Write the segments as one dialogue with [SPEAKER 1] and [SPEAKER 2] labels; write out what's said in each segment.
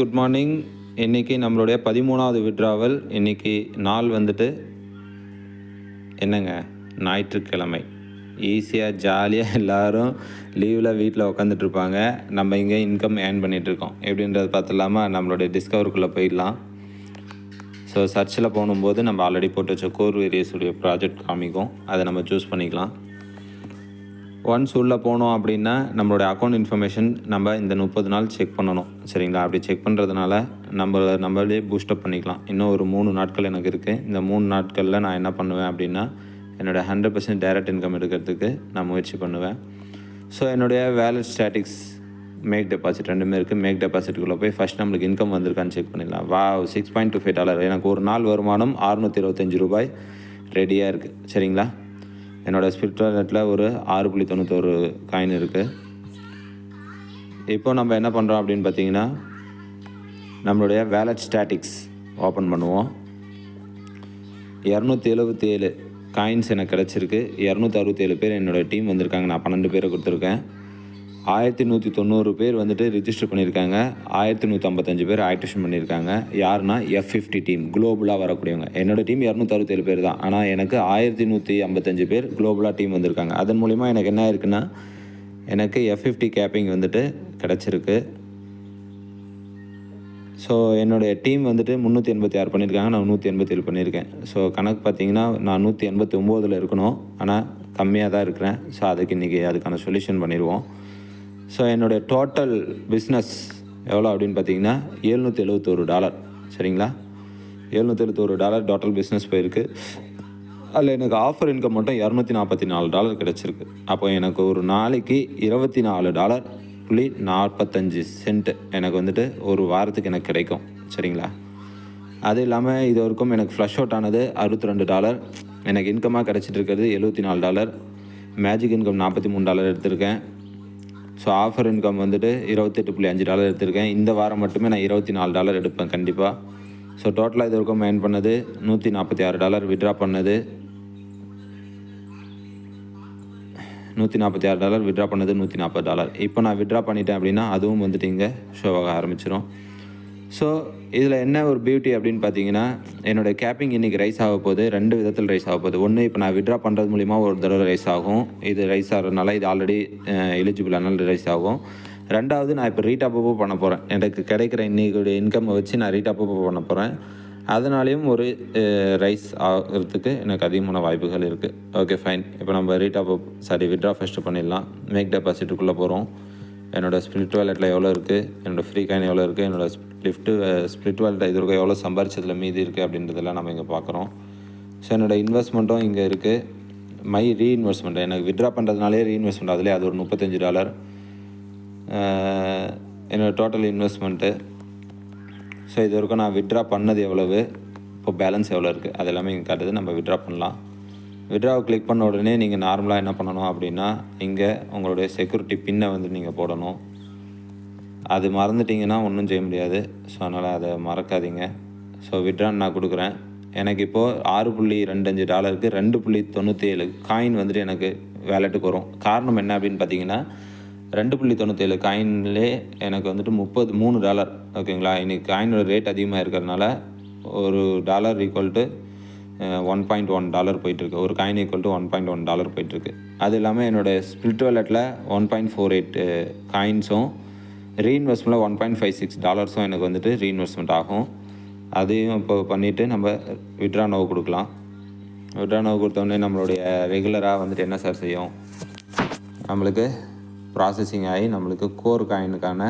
[SPEAKER 1] Good morning இன்றைக்கி நம்மளுடைய பதிமூணாவது விட்ராவல். இன்றைக்கி நாள் வந்துட்டு என்னங்க? ஞாயிற்றுக்கிழமை. ஈஸியாக ஜாலியாக எல்லோரும் லீவில் வீட்டில் உக்காந்துட்ருப்பாங்க. நம்ம இங்கே இன்கம் ஏர்ன் பண்ணிகிட்ருக்கோம் எப்படின்றது பார்த்துலாமா நம்மளுடைய டிஸ்கவருக்குள்ளே போயிடலாம். ஸோ சர்ச்சில் போகும்போது நம்ம ஆல்ரெடி போட்டு வச்ச கோர் வேரியஸுடைய ப்ராஜெக்ட் காமிக்கும். அதை நம்ம சூஸ் பண்ணிக்கலாம். ஒன்ஸ் உள்ளே போனோம் அப்படின்னா நம்மளுடைய அக்கௌண்ட் இன்ஃபர்மேஷன் நம்ம இந்த முப்பது நாள் செக் பண்ணணும். சரிங்களா? அப்படி செக் பண்ணுறதுனால நம்ம நம்மளே பூஸ்டப் பண்ணிக்கலாம். இன்னும் ஒரு மூணு நாட்கள் எனக்கு இருக்குது இந்த மூணு நாட்களில் நான் என்ன பண்ணுவேன் அப்படின்னா என்னோடய ஹண்ட்ரட் பர்சன்ட் டேரக்ட் இன்கம் எடுக்கிறதுக்கு நான் முயற்சி பண்ணுவேன். ஸோ என்னுடைய வேலட் ஸ்டாட்டிக்ஸ் மேக் டெபாசிட் ரெண்டுமே இருக்குது மேக் டெபாசிட்டுக்குள்ளே போய் ஃபஸ்ட் நம்மளுக்கு இன்கம் வந்திருக்கான்னு செக் பண்ணிடலாம். வா six point two five dollar எனக்கு ஒரு நாள் வருமானம் அறுநூற்றி இருபத்தஞ்சி ரூபாய் ரெடியாக இருக்குது சரிங்களா? என்னோடய ஸ்பிரிச்சுவலட்டில் ஒரு ஆறு புள்ளி தொண்ணூத்தொரு காயின் இருக்குது இப்போ நம்ம என்ன பண்ணுறோம் அப்படின்னு பார்த்தீங்கன்னா நம்மளுடைய வேலட் ஸ்டாட்டிக்ஸ் ஓப்பன் பண்ணுவோம். இரநூத்தி எழுபத்தி ஏழு காயின்ஸ் எனக்கு கிடச்சிருக்கு. இரநூத்தி அறுபத்தேழு பேர் என்னோடய டீம் வந்திருக்காங்க. நான் பன்னெண்டு பேரை கொடுத்துருக்கேன். ஆயிரத்தி நூற்றி தொண்ணூறு பேர் வந்துட்டு ரிஜிஸ்டர் பண்ணியிருக்காங்க. ஆயிரத்தி நூற்றி ஐம்பத்தஞ்சு பேர் ஆக்டிவேஷன் பண்ணியிருக்காங்க. யாருன்னா எஃப் ஃபிஃப்டி டீம் குளோபலாக வரக்கூடியவங்க. என்னோட டீம் இரநூத்தறுபத்தேழு பேர் தான். ஆனால் எனக்கு ஆயிரத்தி நூற்றி ஐம்பத்தஞ்சு பேர் குளோபலாக டீம் வந்திருக்காங்க. அதன் மூலிமா எனக்கு என்ன இருக்குன்னா எனக்கு எஃப் ஃபிஃப்டி கேப்பிங் வந்துட்டு கிடச்சிருக்கு. ஸோ என்னுடைய டீம் வந்துட்டு முந்நூற்றி எண்பத்தி ஆறு பண்ணியிருக்காங்க. நான் நூற்றி எண்பத்தேழு பண்ணியிருக்கேன். ஸோ கணக்கு பார்த்தீங்கன்னா நான் நூற்றி எண்பத்தி ஒம்போதில் இருக்கணும். ஆனால் கம்மியாக தான் இருக்கிறேன். ஸோ அதுக்கு இன்றைக்கி அதுக்கான சொல்யூஷன் பண்ணிடுவோம். ஸோ என்னுடைய டோட்டல் பிஸ்னஸ் எவ்வளோ அப்படின்னு பார்த்தீங்கன்னா எழுநூற்றி எழுபத்தோரு டாலர். சரிங்களா? எழுநூற்றி எழுபத்தோரு டாலர் டோட்டல் பிஸ்னஸ் போயிருக்கு. அதில் எனக்கு ஆஃபர் இன்கம் மட்டும் இரநூத்தி நாற்பத்தி நாலு டாலர் கிடச்சிருக்கு. அப்போ எனக்கு ஒரு நாளைக்கு இருபத்தி நாலு டாலர் புள்ளி நாற்பத்தஞ்சு சென்ட் எனக்கு வந்துட்டு ஒரு வாரத்துக்கு எனக்கு கிடைக்கும். சரிங்களா? அது இல்லாமல் இது வரைக்கும் எனக்கு ஃப்ளஷ் அவுட் ஆனது அறுபத்தி ரெண்டு டாலர். எனக்கு இன்கமாக கிடச்சிட்டு இருக்கிறது எழுபத்தி நாலு டாலர். மேஜிக் இன்கம் நாற்பத்தி மூணு டாலர் எடுத்திருக்கேன். ஸோ ஆஃபர் இன்கம் வந்துட்டு இருபத்தெட்டு புள்ளி அஞ்சு டாலர் எடுத்திருக்கேன். இந்த வாரம் மட்டுமே நான் இருபத்தி நாலு டாலர் எடுப்பேன் கண்டிப்பாக ஸோ டோட்டலாக இது வரைக்கும் மெயின் பண்ணது நூற்றி நாற்பத்தி ஆறு டாலர் விட்ரா பண்ணது. நூற்றி நாற்பத்தி ஆறு டாலர் விட்ரா பண்ணது நூற்றி நாற்பது டாலர் இப்போ நான் விட்ரா பண்ணிட்டேன் அப்படின்னா அதுவும் வந்துட்டு இங்கே ஷோவாக ஆரம்பிச்சிடும் ஸோ இதில் என்ன ஒரு பியூட்டி அப்படின்னு பார்த்தீங்கன்னா என்னோடய கேப்பிங் இன்றைக்கி ரைஸ் ஆக போகுது. ரெண்டு விதத்தில் ரைஸ் ஆக போகுது. ஒன்று இப்போ நான் விட்ரா பண்ணுறது மூலிமா ஒரு தடவை ரைஸ் ஆகும். இது ரைஸ் ஆகிறதுனால இது ஆல்ரெடி எலிஜிபிள் ஆனால் ரைஸ் ஆகும். ரெண்டாவது நான் இப்போ ரீடாப்போ பண்ண போகிறேன் எனக்கு கிடைக்கிற இன்றைக்குடைய இன்கம்மை வச்சு நான் ரீடாப்போ பண்ண போகிறேன் அதனாலேயும் ஒரு ரைஸ் ஆகிறதுக்கு எனக்கு அதிகமான வாய்ப்புகள் இருக்குது ஓகே ஃபைன் இப்போ நம்ம re top up sorry withdraw first பண்ணிடலாம். மேக் டெபாசிட்டுக்குள்ளே போகிறோம் என்னோடய ஸ்பிரிட் வேலெட்டில் எவ்வளோ இருக்குது என்னோடய ஃப்ரீ காயின் எவ்வளோ இருக்குது என்னோடய லிஃப்ட்டு ஸ்பிரிட் வேலெட்டை இது வரைக்கும் எவ்வளோ சம்பாரிச்சதில் மீதி இருக்குது அப்படின்றதெல்லாம் நம்ம இங்கே பார்க்குறோம் ஸோ என்னோடய இன்வெஸ்ட்மெண்ட்டும் இங்கே இருக்குது மை ரீஇன்வெஸ்ட்மெண்ட் எனக்கு விட்ரா பண்ணுறதுனாலே ரீஇன்வெஸ்ட்மெண்ட் அதிலே அது ஒரு முப்பத்தஞ்சு டாலர் என்னோடய டோட்டல் இன்வெஸ்ட்மெண்ட்டு ஸோ இது வரைக்கும் நான் விட்ரா பண்ணது எவ்வளவு? இப்போ பேலன்ஸ் எவ்வளோ இருக்குது அது எல்லாமே இங்கே காட்டுது. நம்ம விட்ரா பண்ணலாம். விட்ராவை கிளிக் பண்ண உடனே நீங்கள் நார்மலாக என்ன பண்ணணும் அப்படின்னா இங்கே உங்களுடைய செக்யூரிட்டி பின்னை வந்து நீங்கள் போடணும். அது மறந்துட்டிங்கன்னா ஒன்றும் செய்ய முடியாது. ஸோ அதனால் அதை மறக்காதீங்க. ஸோ விட்ரான்னு நான் கொடுக்குறேன். எனக்கு இப்போது ஆறு புள்ளி ரெண்டஞ்சு டாலருக்கு ரெண்டு புள்ளி தொண்ணூற்றி ஏழு காயின் வந்துட்டு எனக்கு வேலெட்டுக்கு வரும். காரணம் என்ன அப்படின்னு பார்த்தீங்கன்னா ரெண்டு புள்ளி தொண்ணூற்றேழு காயின்லே எனக்கு வந்துட்டு முப்பது மூணு டாலர் ஓகேங்களா இன்றைக்கி காயினோட ரேட் அதிகமாக இருக்கிறதுனால ஒரு dollar equal to one point one dollar போயிட்டுருக்கு. ஒரு coin equal to one point one dollar போயிட்டுருக்கு. அது இல்லாமல் என்னோடய ஸ்பிரிட் வாலெட்டில் ஒன் பாயிண்ட் ஃபோர் எயிட் காயின்ஸும் ரீஇன்வெஸ்ட்மெண்ட்டில் ஒன் பாயிண்ட் ஃபைவ் சிக்ஸ் டாலர்ஸும் எனக்கு வந்துட்டு ரீஇன்வெஸ்ட்மெண்ட் ஆகும். அதையும் இப்போ பண்ணிவிட்டு நம்ம விட்ரா நோவு கொடுக்கலாம். விட்ரா நோவு கொடுத்தோடனே நம்மளுடைய ரெகுலராக வந்துட்டு என்ன சார் செய்யும்? நம்மளுக்கு ப்ராசஸிங் ஆகி நம்மளுக்கு கோர் காயினுக்கான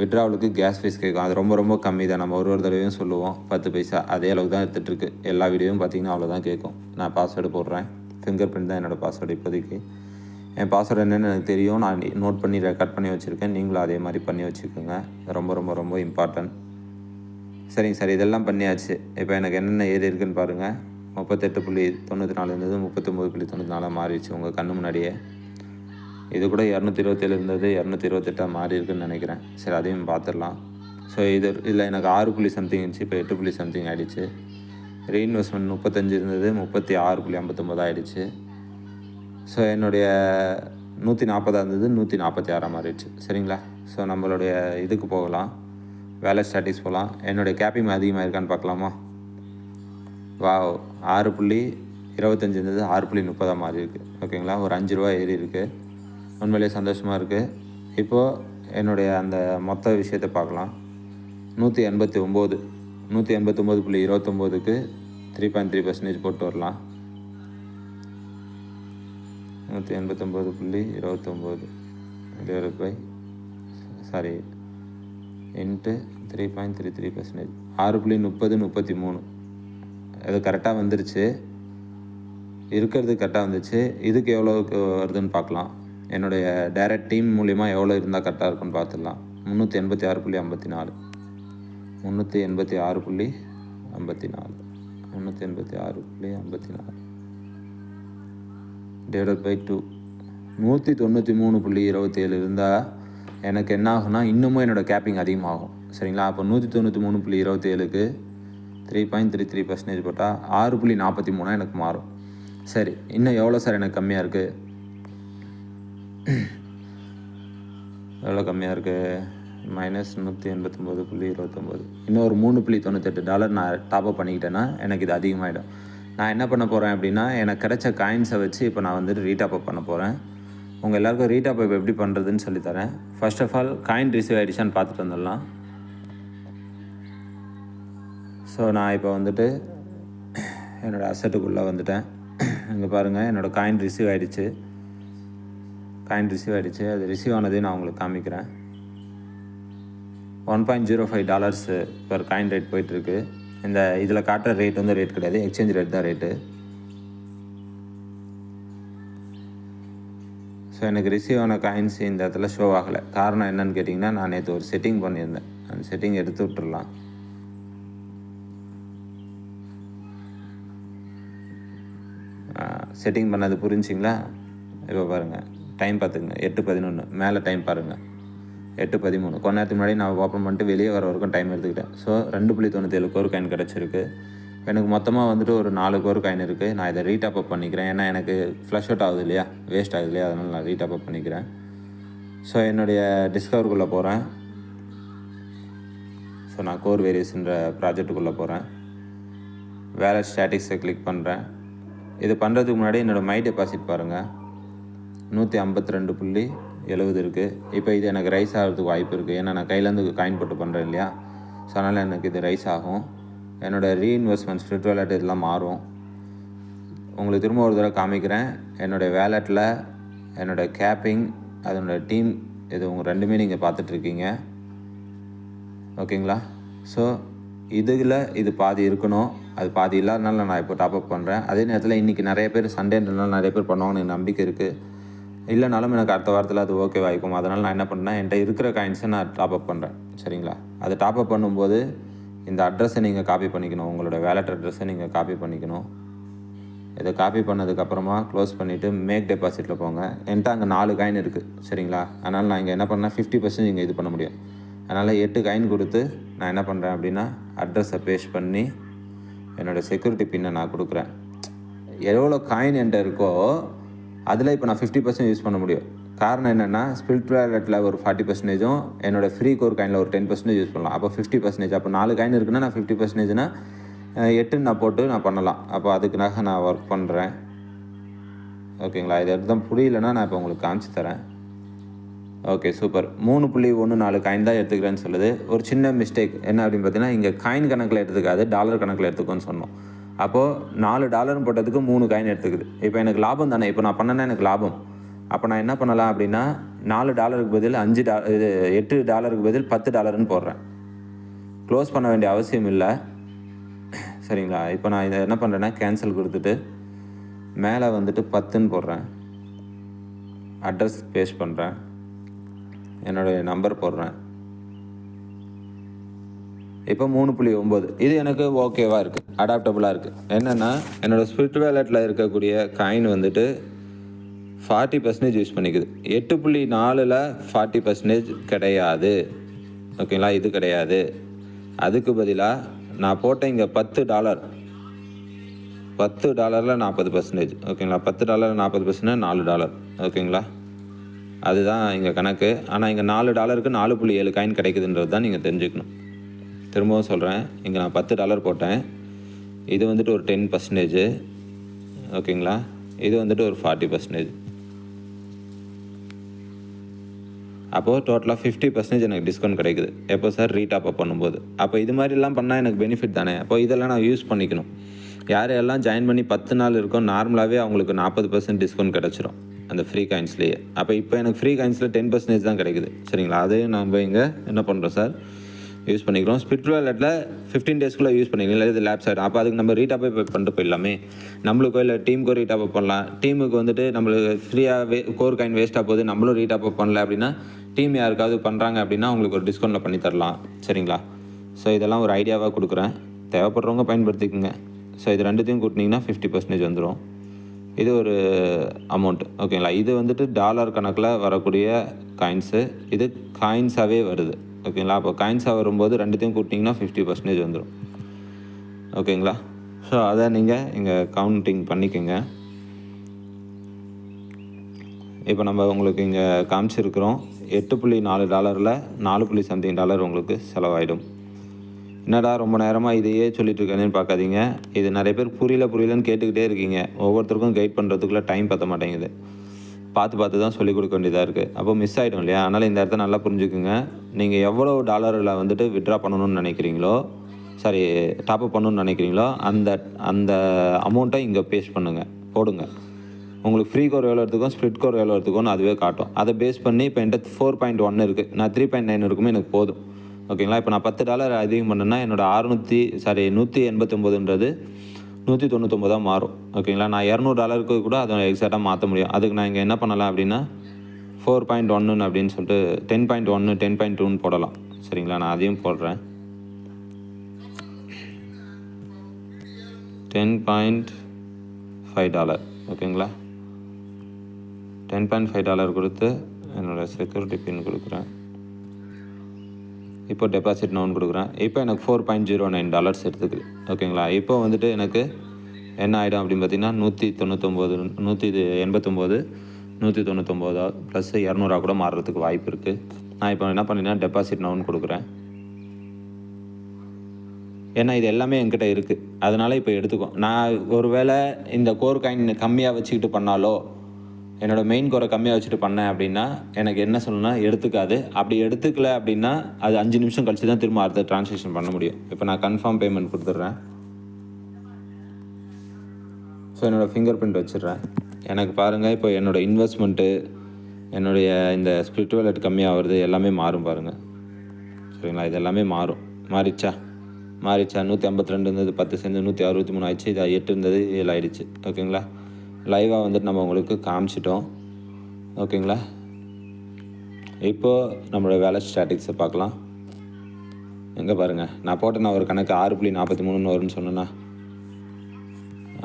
[SPEAKER 1] விட்ராவலுக்கு கேஸ் ஃபீஸ் கேட்கும் அது ரொம்ப ரொம்ப கம்மி தான் நம்ம ஒரு ஒரு தடவையும் சொல்லுவோம் பத்து பைசா. அதே அளவுக்கு தான் எடுத்துகிட்ருக்கு எல்லா வீடியோவும் பார்த்திங்கன்னா அவ்வளோதான் கேட்கும் நான் பாஸ்வேர்டு போடுறேன். ஃபிங்கர் பிரிண்ட் தான் என்னோடய பாஸ்வேர்டு இப்போதைக்கு. என் பாஸ்வேர்டு என்னென்னு எனக்கு தெரியும். நான் நோட் பண்ணி ரெக்கார்ட் பண்ணி வச்சுருக்கேன். நீங்களும் அதே மாதிரி பண்ணி வச்சுக்கோங்க. ரொம்ப ரொம்ப ரொம்ப இம்பார்ட்டன்ட் சரிங்க சார் இதெல்லாம் பண்ணியாச்சு. இப்போ எனக்கு என்னென்ன ஏறி இருக்குன்னு பாருங்கள் முப்பத்தெட்டு புள்ளி தொண்ணூற்றி நாலுலேருந்து முப்பத்தொம்பது புள்ளி தொண்ணூற்றி நாலாக மாறிடுச்சு. உங்கள் கண்ணு முன்னாடியே. இது கூட இரநூத்தி இருபத்தேழு இருந்தது இரநூத்தி இருபத்தெட்டாக மாறி இருக்குன்னு நினைக்கிறேன். சரி அதையும் பார்த்துடலாம். ஸோ இது இதில் எனக்கு ஆறு புள்ளி சம்திங் இருந்துச்சு இப்போ எட்டு புள்ளி சம்திங் ஆகிடுச்சு ரீஇன்வெஸ்ட்மெண்ட் முப்பத்தஞ்சு இருந்தது முப்பத்தி ஆறு புள்ளி ஐம்பத்தொம்பது ஆகிடுச்சு ஸோ என்னுடைய நூற்றி நாற்பதாக இருந்தது நூற்றி நாற்பத்தி ஆறாக மாறிடுச்சு. சரிங்களா? ஸோ நம்மளுடைய இதுக்கு போகலாம். வேலை ஸ்டாட்டிஸ் போகலாம். என்னுடைய கேப்பிங் அதிகமாக இருக்கான்னு பார்க்கலாமா? வா ஆறு புள்ளி இருபத்தஞ்சி இருந்தது ஆறு புள்ளி முப்பதாக மாறி இருக்குது ஓகேங்களா? ஒரு அஞ்சு ரூபா ஏறி இருக்குது உண்மையிலேயே சந்தோஷமாக இருக்குது இப்போது என்னுடைய அந்த மொத்த விஷயத்தை பார்க்கலாம். நூற்றி எண்பத்தி ஒம்பது நூற்றி எண்பத்தொம்போது புள்ளி இருபத்தொம்போதுக்கு த்ரீ பாயிண்ட் த்ரீ பர்சன்டேஜ் போட்டு வரலாம். நூற்றி எண்பத்தொம்போது புள்ளி இருபத்தொம்போது divide by sorry into three point three three percentage ஆறு புள்ளி முப்பது முப்பத்தி மூணு. அது கரெக்டாக வந்துருச்சு. இருக்கிறது கரெக்டாக வந்துச்சு. இதுக்கு எவ்வளோக்கு வருதுன்னு பார்க்கலாம். என்னுடைய டைரக்ட் டீம் மூலிமா எவ்வளோ இருந்தால் கரெக்டாக இருக்குன்னு பார்த்துடலாம். முந்நூற்றி எண்பத்தி ஆறு புள்ளி ஐம்பத்தி நாலு. முந்நூற்றி எண்பத்தி ஆறு புள்ளி ஐம்பத்தி நாலு. முந்நூற்றி எண்பத்தி ஆறு புள்ளி ஐம்பத்தி நாலு. டிவைடட் பை டூ நூற்றி தொண்ணூற்றி மூணு புள்ளி இருபத்தேழு இருந்தால் எனக்கு என்ன ஆகும்னா இன்னமும் என்னோடய கேப்பிங் அதிகமாகும். சரிங்களா? அப்போ நூற்றி தொண்ணூற்றி மூணு புள்ளி இருபத்தேழுக்கு three point three three percentage போட்டால் ஆறு புள்ளி நாற்பத்தி மூணாக எனக்கு மாறும். சரி இன்னும் எவ்வளோ சார் எனக்கு கம்மியாக இருக்குது எவ்வளோ கம்மியாக இருக்குது மைனஸ் நூற்றி எண்பத்தொம்போது புள்ளி இருபத்தொம்போது இன்னும் ஒரு மூணு புள்ளி தொண்ணூத்தெட்டு டாலர் நான் டாப்அப் பண்ணிக்கிட்டேன்னா எனக்கு இது அதிகமாகிடும் நான் என்ன பண்ண போகிறேன் அப்படின்னா எனக்கு கிடைச்ச காயின்ஸை வச்சு இப்போ நான் வந்துட்டு ரீடாப்அப் பண்ண போகிறேன் உங்கள் எல்லாருக்கும் ரீடாப்அப் எப்படி பண்ணுறதுன்னு சொல்லித்தரேன் first of all coin receive ஆகிடுச்சான்னு பார்த்துட்டு வந்துடலாம். ஸோ நான் இப்போ வந்துட்டு என்னோடய அசட்டுக்குள்ளே வந்துட்டேன். இங்கே பாருங்கள் என்னோடய காயின் ரிசீவ் ஆகிடுச்சு காயின் ரிசீவ் ஆகிடுச்சு அது ரிசீவ் ஆனதையும் நான் உங்களுக்கு காமிக்கிறேன். One point zero five dollars per coin rate போயிட்டுருக்கு. இந்த இதில் காட்டுற ரேட் வந்து ரேட் கிடையாது. எக்ஸ்சேஞ்ச் ரேட் தான் ரேட்டு ஸோ எனக்கு ரிசீவ் ஆன காயின்ஸ் இந்த இடத்துல ஷோ ஆகலை. காரணம் என்னன்னு கேட்டிங்கன்னா நான் நேற்று ஒரு செட்டிங் பண்ணியிருந்தேன். அந்த செட்டிங் எடுத்து விட்டுடலாம் செட்டிங் பண்ணது புரிஞ்சிங்களா? இப்போ பாருங்கள் டைம் பார்த்துக்குங்க. எட்டு பதினொன்று மேலே டைம் பாருங்கள் எட்டு பதிமூணு. கொஞ்ச நேரத்துக்கு முன்னாடி நான் ஓப்பன் பண்ணிட்டு வெளியே வர வரைக்கும் டைம் எடுத்துக்கிட்டேன். ஸோ ரெண்டு புள்ளி தொண்ணூத்தேழு கோர் காயின் கிடச்சிருக்கு. எனக்கு மொத்தமாக வந்துட்டு ஒரு நாலு கோர் காயின் இருக்குது நான் இதை ரீடாப் அப் பண்ணிக்கிறேன். ஏன்னா எனக்கு ஃப்ளஷ் அவுட் ஆகுது இல்லையா? வேஸ்ட் ஆகுது இல்லையா? அதனால் நான் ரீடாப் அப் பண்ணிக்கிறேன். ஸோ என்னுடைய டிஸ்கவருக்குள்ளே போகிறேன் ஸோ நான் கோர் வேரியஸ்ன்ற ப்ராஜெக்ட்டுக்குள்ளே போகிறேன் வேலை ஸ்டாட்டிக்ஸை கிளிக் பண்ணுறேன் இது பண்ணுறதுக்கு முன்னாடி என்னோடய மை டெபாசிட் பாருங்கள் நூற்றி ஐம்பத்தி ரெண்டு புள்ளி எழுபது இருக்குது இப்போ இது எனக்கு ரைஸ் ஆகிறதுக்கு வாய்ப்பு இருக்குது ஏன்னா நான் கையிலேருந்து காயின் போட்டு பண்ணுறேன் இல்லையா? ஸோ அதனால் எனக்கு இது ரைஸ் ஆகும். என்னோடய ரீஇன்வெஸ்ட்மெண்ட் ஸ்பிரிட் வேலட் இதெல்லாம் மாறும். உங்களுக்கு திரும்ப ஒரு தடவை காமிக்கிறேன். என்னுடைய வேலெட்டில் என்னோடய கேப்பிங் அதனோட டீம் இது உங்கள் ரெண்டுமே நீங்கள் பார்த்துட்ருக்கீங்க ஓகேங்களா? ஸோ இதில் இது பாதி இருக்கணும். அது பாதி இல்லாதனால நான் இப்போ டாப்அப் பண்ணுறேன் அதே நேரத்தில் இன்றைக்கி நிறைய பேர் சண்டேன்றனால நிறைய பேர் பண்ணுவாங்கன்னு எனக்கு நம்பிக்கை இருக்குது இல்லைனாலும் எனக்கு அடுத்த வாரத்தில் அது ஓகே வாய்க்கும். அதனால் நான் என்ன பண்ணேன் என்கிட்ட இருக்கிற காயின்ஸை நான் டாப்அப் பண்ணுறேன் சரிங்களா? அது டாப்அப் பண்ணும்போது இந்த அட்ரஸை நீங்கள் காப்பி பண்ணிக்கணும். உங்களோட வேலட் அட்ரஸை நீங்கள் காப்பி பண்ணிக்கணும். இதை காப்பி பண்ணதுக்கப்புறமா க்ளோஸ் பண்ணிவிட்டு மேக் டெபாசிட்டில் போங்க. என்கிட்ட அங்கே நாலு காயின் இருக்குது சரிங்களா? அதனால் நான் இங்கே என்ன பண்ணேன் ஃபிஃப்டி பர்சன்ட் இங்கே இது பண்ண முடியும். அதனால் எட்டு காயின் கொடுத்து நான் என்ன பண்ணுறேன் அப்படின்னா அட்ரஸை பேஸ்ட் பண்ணி என்னோடய செக்யூரிட்டி பின்னை நான் கொடுக்குறேன். எவ்வளோ காயின் என்கிட்ட இருக்கோ அதில் இப்போ நான் ஃபிஃப்டி பர்சன்ட் யூஸ் பண்ண முடியும். காரணம் என்னென்னா ஸ்பிரிட் வேலெட்டில் ஒரு ஃபார்ட்டி பர்சன்டேஜும் என்னோடய ஃப்ரீ கோர் காயினில் ஒரு டென் பர்சன்டேஜ் யூஸ் பண்ணலாம். அப்போ ஃபிஃப்டி பர்சன்டேஜ் அப்போ நாலு காயின் இருக்குன்னா நான் ஃபிஃப்டி பர்சன்டேஜ்னா எட்டுன்னு நான் போட்டு நான் பண்ணலாம். அப்போ அதுக்குனாக நான் ஒர்க் பண்ணுறேன் ஓகேங்களா? இது எதுவும் புரியலன்னா நான் இப்போ உங்களுக்கு காமிச்சு தரேன். ஓகே சூப்பர் மூணு புள்ளி ஒன்று நாலு காயின் தான் எடுத்துக்கிறேன்னு சொல்லுது. ஒரு சின்ன மிஸ்டேக் என்ன அப்படின்னு பார்த்தீங்கன்னா இங்கே காயின் கணக்கில் எடுத்துக்காது டாலர் கணக்கில் எடுத்துக்கோன்னு சொன்னோம். அப்போது நாலு டாலர்னு போட்டதுக்கு மூணு காயின் எடுத்துக்குது. இப்போ எனக்கு லாபம் தானே? இப்போ நான் பண்ணேன்னா எனக்கு லாபம். அப்போ நான் என்ன பண்ணலாம் அப்படின்னா நாலு டாலருக்கு பதில் அஞ்சு டா இது எட்டு டாலருக்கு பதில் பத்து டாலர்னு போடுறேன். க்ளோஸ் பண்ண வேண்டிய அவசியம் இல்லை. சரிங்களா? இப்போ நான் இதை என்ன பண்ணுறேன்னா கேன்சல் கொடுத்துட்டு மேலே வந்துட்டு பத்துன்னு போடுறேன். அட்ரஸ் பேஸ்ட் பண்ணுறேன் என்னுடைய நம்பர் போடுறேன். இப்போ மூணு புள்ளி ஒம்பது. இது எனக்கு ஓகேவாக இருக்குது அடாப்டபுளாக இருக்குது என்னென்னா என்னோடய ஸ்பிரிட் வேலெட்டில் இருக்கக்கூடிய காயின் வந்துட்டு ஃபார்ட்டி பர்சன்டேஜ் யூஸ் பண்ணிக்குது. எட்டு புள்ளி நாலில் ஃபார்ட்டி பர்சன்டேஜ் கிடையாது. ஓகேங்களா இது கிடையாது. அதுக்கு பதிலாக நான் போட்ட இங்கே பத்து டாலர். பத்து டாலரில் நாற்பது பர்சன்டேஜ் ஓகேங்களா பத்து டாலரில் நாற்பது பர்சன்டேஜ் நாலு டாலர். ஓகேங்களா அதுதான் இங்கே கணக்கு. ஆனால் இங்கே நாலு டாலருக்கு நாலு புள்ளி ஏழு காயின் கிடைக்குதுன்றது தான் நீங்கள் தெரிஞ்சுக்கணும். திரும்பவும் சொல்கிறேன் இங்கே நான் பத்து டாலர் போட்டேன். இது வந்துட்டு ஒரு டென் பர்சன்டேஜ் ஓகேங்களா? இது வந்துட்டு ஒரு ஃபார்ட்டி பர்சன்டேஜ் அப்போது டோட்டலாக ஃபிஃப்டி பர்சன்டேஜ் எனக்கு டிஸ்கவுண்ட் கிடைக்குது. எப்போ சார் ரீடாப் அப் பண்ணும்போது. அப்போ இது மாதிரிலாம் பண்ணால் எனக்கு பெனிஃபிட் தானே. அப்போ இதெல்லாம் நான் யூஸ் பண்ணிக்கணும். யார் எல்லாம் ஜாயின் பண்ணி பத்து நாள் இருக்கோ நார்மலாகவே அவங்களுக்கு நாற்பது பர்சன்ட் டிஸ்கவுண்ட் கிடச்சிரும். அந்த ஃப்ரீ காயின்ஸ்லேயே அப்போ இப்போ எனக்கு ஃப்ரீ காயின்ஸில் டென் பர்சன்டேஜ் தான் கிடைக்குது. சரிங்களா? அதையும் நம்ம இங்கே என்ன பண்ணுறோம் சார் யூஸ் பண்ணிக்கிறோம். ஸ்பிரிட் வேலெட்டில் ஃபிஃப்டீன் டேஸ்க்குள்ளே யூஸ் பண்ணிக்கலாம். இல்லை இது லேப்ஸ் ஆகிடும் அப்போ அதுக்கு நம்ம ரீடாப்பே பே பண்ணிட்டு போயிடலாமே. நம்மளுக்கோ இல்லை டீமுக்கோ ரீடாப் பண்ணலாம். டீமுக்கு வந்துட்டு நம்மளுக்கு ஃப்ரீயாக வே கோர் காயின் வேஸ்ட்டாக போகுது. நம்மளும் ரீடாப் பண்ணல அப்படின்னா டீம் யாருக்காவது பண்ணுறாங்க அப்படின்னா அவங்களுக்கு ஒரு டிஸ்கவுண்ட்டில் பண்ணி தரலாம். சரிங்களா? ஸோ இதெல்லாம் ஒரு ஐடியாவாக கொடுக்குறேன். தேவைப்படுறவங்க பயன்படுத்திக்கோங்க. ஸோ இது ரெண்டுத்தையும் கூட்டினீங்கன்னா ஃபிஃப்டி பர்சன்டேஜ் வந்துடும் இது ஒரு அமௌண்ட் ஓகேங்களா இது வந்துட்டு டாலர் கணக்கில் வரக்கூடிய காயின்ஸு இது காயின்ஸாகவே வருது. ஓகேங்களா? அப்போ காயின்ஸாக வரும்போது ரெண்டுத்தையும் கூட்டிங்கன்னா ஃபிஃப்டி பர்சன்டேஜ் வந்துடும் ஓகேங்களா? ஸோ அதை நீங்கள் இங்கே கவுண்டிங் பண்ணிக்கோங்க. இப்போ நம்ம உங்களுக்கு இங்கே காமிச்சிருக்கிறோம். எட்டு புள்ளி நாலு டாலரில் நாலு புள்ளி சம்திங் டாலர் உங்களுக்கு செலவாயிடும். என்னடா ரொம்ப நேரமாக இதையே சொல்லிட்டு இருக்கேன்னு பார்க்காதீங்க. இது நிறைய பேர் புரியல புரியலன்னு கேட்டுக்கிட்டே இருக்கீங்க. ஒவ்வொருத்தருக்கும் கைட் பண்ணுறதுக்குள்ளே டைம் பத்த மாட்டேங்குது. பார்த்து பார்த்து தான் சொல்லிக் கொடுக்க வேண்டியதாக இருக்குது அப்போ மிஸ் ஆகிடும் இல்லையா? அதனால் இந்த இடத்த நல்லா புரிஞ்சுக்குங்க. நீங்கள் எவ்வளோ டாலரில் வந்துட்டு விட்ரா பண்ணணும்னு நினைக்கிறீங்களோ சாரி டாப்அப் பண்ணணும்னு நினைக்கிறீங்களோ அந்த அந்த அமௌண்ட்டை இங்கே பேஸ் பண்ணுங்கள் போடுங்க. உங்களுக்கு ஃப்ரீ கோர் எவ்வளோ எடுத்துக்கும் ஸ்ப்ளிட் கோர் எவ்வளோ அதுவே காட்டும். அதை பேஸ் பண்ணி இப்போ என்கிட்ட ஃபோர் பாயிண்ட் ஒன் இருக்குது நான் த்ரீ பாயிண்ட் நைன் இருக்குமே எனக்கு போதும். ஓகேங்களா இப்போ நான் பத்து டாலர் அதிகம் பண்ணேன்னா என்னோட அறுநூற்றி சாரி நூற்றி எண்பத்தொம்போதுன்றது நூற்றி தொண்ணூத்தொம்பதாக மாறும். ஓகேங்களா நான் இரநூறு டாலருக்கு கூட அதை எக்ஸாக்டாக மாற்ற முடியும். அதுக்கு நான் இங்கே என்ன பண்ணலாம் அப்படின்னா ஃபோர் பாயிண்ட் ஒன்று அப்படின்னு சொல்லிட்டு டென் பாயிண்ட் ஒன்று டென் பாயிண்ட் டூன்னு போடலாம். சரிங்களா? நான் அதையும் போடுறேன். டென் பாயிண்ட் ஃபைவ் டாலர் ஓகேங்களா டென் பாயிண்ட் ஃபைவ் டாலர் கொடுத்து என்னோடய செக்யூரிட்டி பின் கொடுக்குறேன். இப்போ டெபாசிட் நோன் கொடுக்குறேன். இப்போ எனக்கு four point zero nine dollars எடுத்துக்குது. ஓகேங்களா இப்போ வந்துட்டு எனக்கு என்ன ஆகிடும் அப்படின்னு பார்த்தீங்கன்னா நூற்றி தொண்ணூத்தொம்போது நூற்றி இது எண்பத்தொம்போது நூற்றி தொண்ணூத்தொம்போதா ப்ளஸ் இரநூறுவா கூட மாறுறதுக்கு வாய்ப்பு இருக்குது நான் இப்போ என்ன பண்ணினா டெபாசிட் நோன் கொடுக்குறேன். ஏன்னா இது எல்லாமே என்கிட்ட இருக்குது அதனால் இப்போ எடுத்துக்கோ. நான் ஒருவேளை இந்த கோர் காயின் கம்மியாக வச்சுக்கிட்டு பண்ணாலோ என்னோடய மெயின் கோரை கம்மியாக வச்சுட்டு பண்ணேன் அப்படின்னா எனக்கு என்ன சொல்லணும்னா எடுத்துக்காது. அப்படி எடுத்துக்கல அப்படின்னா அது அஞ்சு நிமிஷம் கழிச்சு தான் திரும்ப அடுத்த ட்ரான்ஸாக்ஷன் பண்ண முடியும். இப்போ நான் கன்ஃபார்ம் பேமெண்ட் கொடுத்துட்றேன். ஸோ என்னோடய ஃபிங்கர் பிரிண்ட் வச்சிடுறேன். எனக்கு பாருங்கள் இப்போ என்னோடய இன்வெஸ்ட்மெண்ட்டு என்னுடைய இந்த ஸ்பிரிட் வேலட் கம்மியாக வருது எல்லாமே மாறும் பாருங்கள் சரிங்களா? இது எல்லாமே மாறும். மாறிச்சா மாறிச்சா நூற்றி ஐம்பத்தி ரெண்டு இருந்தது பத்து சேர்ந்து நூற்றி அறுபத்தி மூணு ஆயிடுச்சு இது எட்டு இருந்தது ஏழு ஆயிடுச்சு. ஓகேங்களா? லைவாக வந்துட்டு நம்ம உங்களுக்கு காமிச்சிட்டோம். ஓகேங்களா? இப்போது நம்மளோட வேலை ஸ்டாட்டிக்ஸை பார்க்கலாம். எங்கே பாருங்கள் நான் போட்ட நான் ஒரு கணக்கு ஆறு புள்ளி நாற்பத்தி மூணுன்னு வரும்னு சொன்னேன்னா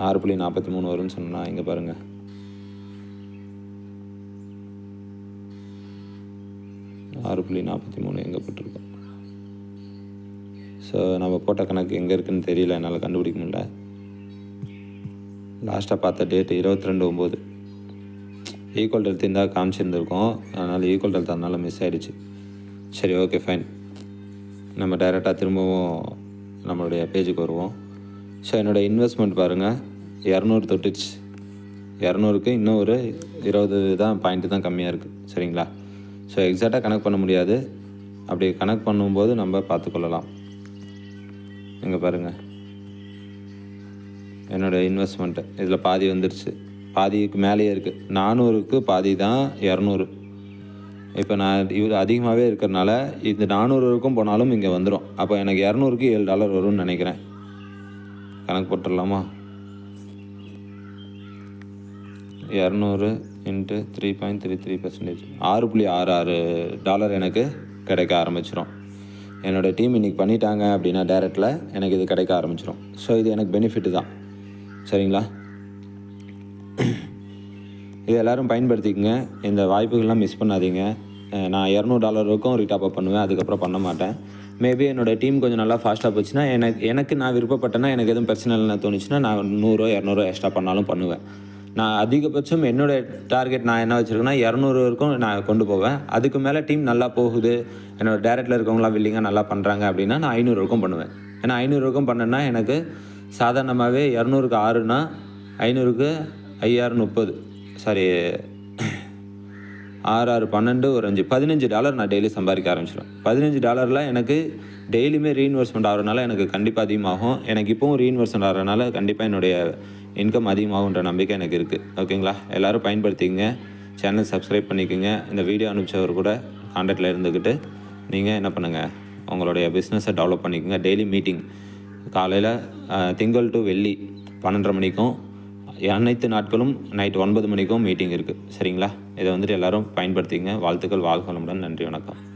[SPEAKER 1] ஆறு புள்ளி நாற்பத்தி மூணு வரும்னு சொன்னா இங்கே பாருங்கள் ஆறு புள்ளி நாற்பத்தி மூணு எங்கே போட்டிருக்கோம்? ஸோ நம்ம போட்ட கணக்கு எங்கே இருக்குன்னு தெரியல என்னால் கண்டுபிடிக்க முடியல. லாஸ்ட்டாக பார்த்த டேட் இருபத்தி ரெண்டு ஒம்பது ஈக்குவல் டெல்த் இருந்தால் காமிச்சிருந்துருக்கோம். அதனால் ஈக்குவல் டெல்த் அதனால் மிஸ் ஆகிடுச்சு சரி ஓகே ஃபைன் நம்ம டைரெக்டாக திரும்பவும் நம்மளுடைய பேஜுக்கு வருவோம். ஸோ என்னோடய இன்வெஸ்ட்மெண்ட் பாருங்கள் இரநூறு தொட்டுச்சு. இரநூறுக்கு இன்னும் ஒரு இருபது தான் பாயிண்ட்டு தான் கம்மியாக இருக்குது சரிங்களா? ஸோ எக்ஸாக்டாக கணக்கு பண்ண முடியாது. அப்படி கணக்கு பண்ணும்போது நம்ம பார்த்துக்கொள்ளலாம். இங்கே பாருங்கள் என்னோடய இன்வெஸ்ட்மெண்ட்டு இதில் பாதி வந்துடுச்சு பாதிக்கு மேலேயே இருக்குது நானூறுக்கு பாதி தான் இரநூறு. இப்போ நான் இது அதிகமாகவே இருக்கிறனால இது நானூறுக்கும் போனாலும் இங்கே வந்துடும் அப்போ எனக்கு இரநூறுக்கு ஏழு டாலர் வரும்னு நினைக்கிறேன். கணக்கு போட்டுடலாமா? இரநூறு into three point three three percentage ஆறு புள்ளி ஆறு ஆறு டாலர் எனக்கு கிடைக்க ஆரம்பிச்சிடும் என்னோடய டீம் இன்றைக்கி பண்ணிட்டாங்க அப்படின்னா டேரெக்டில் எனக்கு இது கிடைக்க ஆரம்பிச்சிடும் ஸோ இது எனக்கு பெனிஃபிட்டு தான். சரிங்களா? இது எல்லோரும் பயன்படுத்திக்கங்க. இந்த வாய்ப்புகள்லாம் மிஸ் பண்ணாதீங்க. நான் இரநூறு டாலர் வரைக்கும் ரீடாப் அப் பண்ணுவேன். அதுக்கப்புறம் பண்ண மாட்டேன். மேபி என்னோடய டீம் கொஞ்சம் நல்லா ஃபாஸ்ட்டாக போச்சுன்னா எனக்கு எனக்கு நான் விருப்பப்பட்டேன்னா எனக்கு எதுவும் பிரச்சனை இல்லைன்னு தோணுச்சுன்னா நான் நூறுரூவா இரநூறுவா எக்ஸ்ட்ரா பண்ணாலும் பண்ணுவேன். நான் அதிகபட்சம் என்னோட டார்கெட் நான் என்ன வச்சுருக்கேன்னா இரநூறு வரைக்கும் நான் கொண்டு போவேன். அதுக்கு மேலே டீம் நல்லா போகுது. என்னோடய டேரக்டில் இருக்கவங்களாம் வில்லிங்காக நல்லா பண்ணுறாங்க அப்படின்னா நான் ஐநூறு வரைக்கும் பண்ணுவேன். ஏன்னா ஐநூறு வரைக்கும் பண்ணேன்னா எனக்கு சாதாரணமாகவே இரநூறுக்கு ஆறுனா ஐநூறுக்கு ஐயாறு முப்பது சாரி ஆறு ஆறு பன்னெண்டு ஒரு அஞ்சு. பதினஞ்சு டாலர் நான் டெய்லி சம்பாதிக்க ஆரம்பிச்சிடுவேன் பதினஞ்சு டாலரில் எனக்கு டெய்லியுமே ரீஇன்வெஸ்ட்மெண்ட் ஆகிறதுனால எனக்கு கண்டிப்பாக அதிகமாகும். எனக்கு இப்போவும் ரீஇன்வெஸ்ட்மெண்ட் ஆகிறதுனால கண்டிப்பாக என்னுடைய இன்கம் அதிகமாகுன்ற நம்பிக்கை எனக்கு இருக்குது ஓகேங்களா? எல்லோரும் பயன்படுத்திக்கங்க. சேனல் சப்ஸ்கிரைப் பண்ணிக்கோங்க. இந்த வீடியோ அனுப்பிச்சவர் கூட காண்டாக்டில் இருந்துக்கிட்டு நீங்கள் என்ன பண்ணுங்கள் உங்களுடைய பிஸ்னஸை டெவலப் பண்ணிக்கோங்க. டெய்லி மீட்டிங் காலையில் திங்கள் டு வெள்ளி பன்னெண்டரை மணிக்கும் அனைத்து நாட்களும் நைட் ஒன்பது மணிக்கும் மீட்டிங் இருக்குது சரிங்களா? இதை வந்துட்டு எல்லோரும் பயன்படுத்திங்க. வாழ்த்துக்கள் வாழ்க்கை நன்றி வணக்கம்.